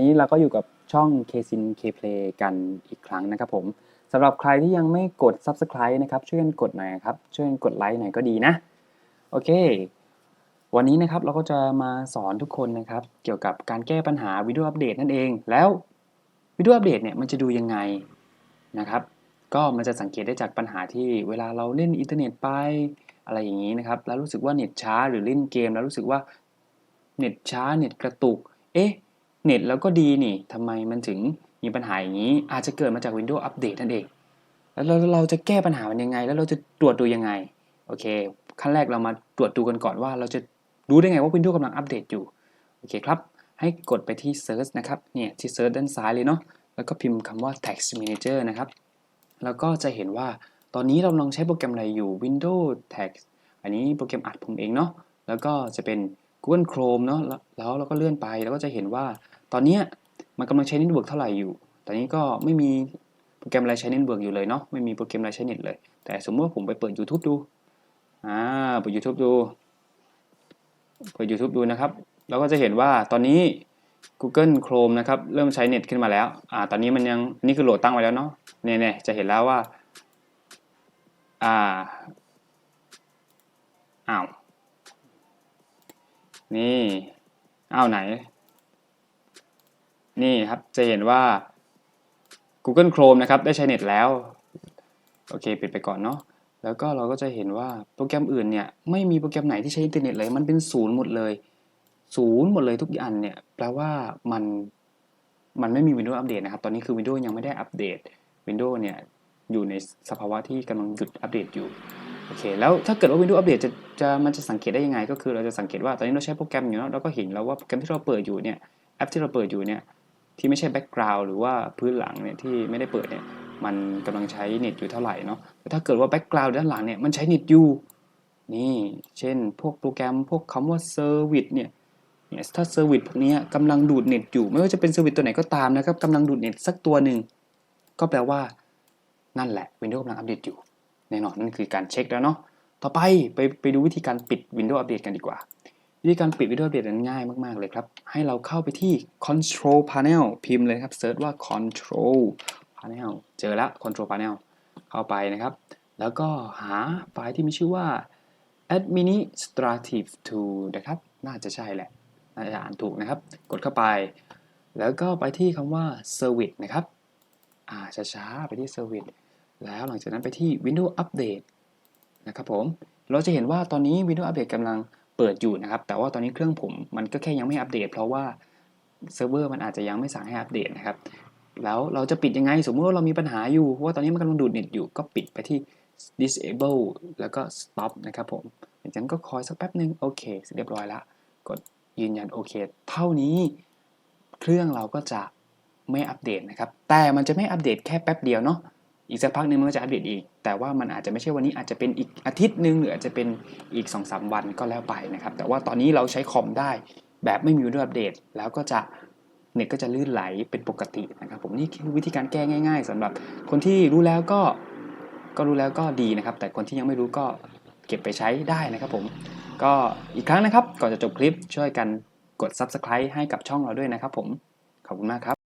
นี้เราก็อยู่กับช่อง k s i n K Play กันอีกครั้งนะครับผมสำหรับใครที่ยังไม่กด Subscribe นะครับ ช่วยกันกดหน่อยครับ ช่วยกันกดไลค์หน่อยก็ดีนะ โอเค วันนี้นะครับเราก็จะมาสอนทุกคนนะครับ เกี่ยวกับการแก้ปัญหาวิดีโออัปเดตนั่นเอง แล้ววิดีโออัปเดตเนี่ยมันจะดูยังไงนะครับ ก็มันจะสังเกตได้จากปัญหาที่เวลาเราเล่นอินเทอร์เน็ตไปอะไรอย่างนี้นะครับ แล้วรู้สึกว่าเน็ตช้าหรือเล่นเกม แล้วรู้สึกว่าเน็ตช้าเน็ตกระตุก เอ๊ะ เน็ตแล้วก็ดีนี่ทำไมมันถึงมีปัญหาอย่างนี้ อาจจะเกิดมาจาก Windows Update นั่นเอง แล้วเราเราจะแก้ปัญหามันยังไง แล้วเราจะตรวจดูยังไง โอเค ขั้นแรกเรามาตรวจดูกันก่อนว่า เราจะรู้ได้ไงว่า Windows กำลังอัปเดตอยู่ โอเคครับ ให้กดไปที่ Search นะครับ เนี่ยที่ Search ด้านซ้ายเลยเนาะ แล้วก็พิมพ์คำว่า Text Manager นะครับ แล้วก็จะเห็นว่าตอนนี้เรากำลังใช้โปรแกรมอะไรอยู่ Windows Text อันนี้โปรแกรมอัดผมเองเนาะ แล้วก็จะเป็น Google Chrome เนาะแล้วเราก็เลื่อนไปแล้วก็จะเห็นว่า ตอนนี้มันกำลังใช้เน็ตเวิร์กเท่าไหร่อยู่ ตอนนี้ก็ไม่มีโปรแกรมอะไรใช้เน็ตเวิร์กอยู่เลยเนาะไม่มีโปรแกรมอะไรใช้เน็ตเลย แต่สมมติว่าผมไปเปิด YouTube ดูอ่าเปิด YouTube ดูเปิด YouTube ดูนะครับเราก็จะเห็นว่าตอนนี้ Google Chrome นะครับเริ่มใช้เน็ตขึ้นมาแล้วอ่าตอนนี้มันยังนี่คือโหลดตั้งไว้แล้วเนาะเนี่ยๆจะเห็นแล้วว่าอ่าอ้าว นี่อ้าวไหน นี่ครับจะเห็นว่า Google Chrome นะครับ ได้ใช้เน็ตแล้ว โอเค ปิดไปก่อนเนาะแล้วก็เราก็จะเห็นว่าโปรแกรมอื่นเนี่ย ไม่มีโปรแกรมไหนที่ใช้อินเทอร์เน็ตเลยมันเป็นศูนย์หมดเลยศูนย์หมดเลยทุกอย่างเนี่ยแปลว่ามันมันไม่มี Windows อัปเดตนะครับ ตอนนี้คือ Windows ยังไม่ได้อัปเดต Windows เนี่ย อยู่ในสภาวะที่กำลังหยุดอัปเดตอยู่ โอเคแล้วถ้าเกิดว่า Windows อัปเดตจะจะมันจะสังเกตได้ยังไง ก็คือเราจะสังเกตว่าตอนนี้เราใช้โปรแกรมอยู่เนาะเราก็เห็นแล้วว่าโปรแกรมที่เราเปิดอยู่เนี่ยแอปที่เราเปิดอยู่เนี่ยที่ไม่ใช่แบ็กกราวด์หรือว่าพื้นหลังเนี่ยที่ไม่ได้เปิดเนี่ยมันกำลังใช้เน็ตอยู่เท่าไหร่เนาะแต่ถ้าเกิดว่าแบ็กกราวด์ด้านหลังเนี่ยมันใช้เน็ตอยู่นี่เช่นพวกโปรแกรมพวกคำว่าเซอร์วิสเนี่ยเนี่ยถ้าเซอร์วิสพวกนี้กำลังดูดเน็ตอยู่ ไม่ว่าจะเป็นเซอร์วิสตัวไหนก็ตามนะครับกำลังดูดเน็ตสักตัวหนึ่งก็แปลว่านั่นแหละ Windows กำลังอัปเดตอยู่ แน่นอนนั่นคือการเช็คแล้วเนาะต่อไปไปไปดูวิธีการปิด Windows Update กันดีกว่า วิธีการปิด Windows Update นั้นง่ายมาก ๆ เลยครับ ให้เราเข้าไปที่ Control Panel พิมพ์เลยครับเซิร์ชว่า Control Panel เจอแล้ว Control Panel เข้าไปนะครับ แล้วก็หาไฟล์ที่มีชื่อว่า Administrative Tool นะครับ น่าจะใช่แหละ น่าจะอ่านถูกนะครับ กดเข้าไป แล้วก็ไปที่คำว่า Service นะครับ อ่าช้าๆ ไปที่ Service แล้วหลังจากนั้นไปที่ Windows Update นะครับผม เราจะเห็นว่าตอนนี้ Windows Update กำลังเปิดอยู่นะครับ แต่ว่าตอนนี้เครื่องผมมันก็แค่ยังไม่อัปเดต เพราะว่าเซิร์ฟเวอร์มันอาจจะยังไม่สั่งให้อัปเดตนะครับ แล้วเราจะปิดยังไง สมมติว่าเรามีปัญหาอยู่ว่าตอนนี้มันกำลังดูดเน็ตอยู่ ก็ปิดไปที่ disable แล้วก็ stop นะครับผมหลังจากนั้นก็คอยสักแป๊บหนึ่งโอเค เรียบร้อยละ กดยืนยันโอเค เท่านี้เครื่องเราก็จะไม่อัปเดตนะครับ แต่มันจะไม่อัปเดตแค่แป๊บเดียวเนาะ อีกสักพักหนึงมันก็จะอัปเดตอีก แต่ว่ามันอาจจะไม่ใช่วันนี้อาจจะเป็นอีกอาทิตย์หนึ่งหรืออาจจะเป็นอีก2-3วันก็แล้วไปนะครับ แต่ว่าตอนนี้เราใช้คอมได้แบบไม่มีวิดีโออัปเดต แล้วก็จะเน็ตก็จะลื่นไหลเป็นปกตินะครับผมนี่คือวิธีการแก้ง่าย ๆสำหรับคนที่รู้แล้วก็ก็รู้แล้วก็ดีนะครับ แต่คนที่ยังไม่รู้ก็เก็บไปใช้ได้นะครับผมก็อีกครั้งนะครับ ก่อนจะจบคลิปช่วยกันกด Subscribe ให้กับช่องเราด้วยนะครับผมขอบคุณมากครับ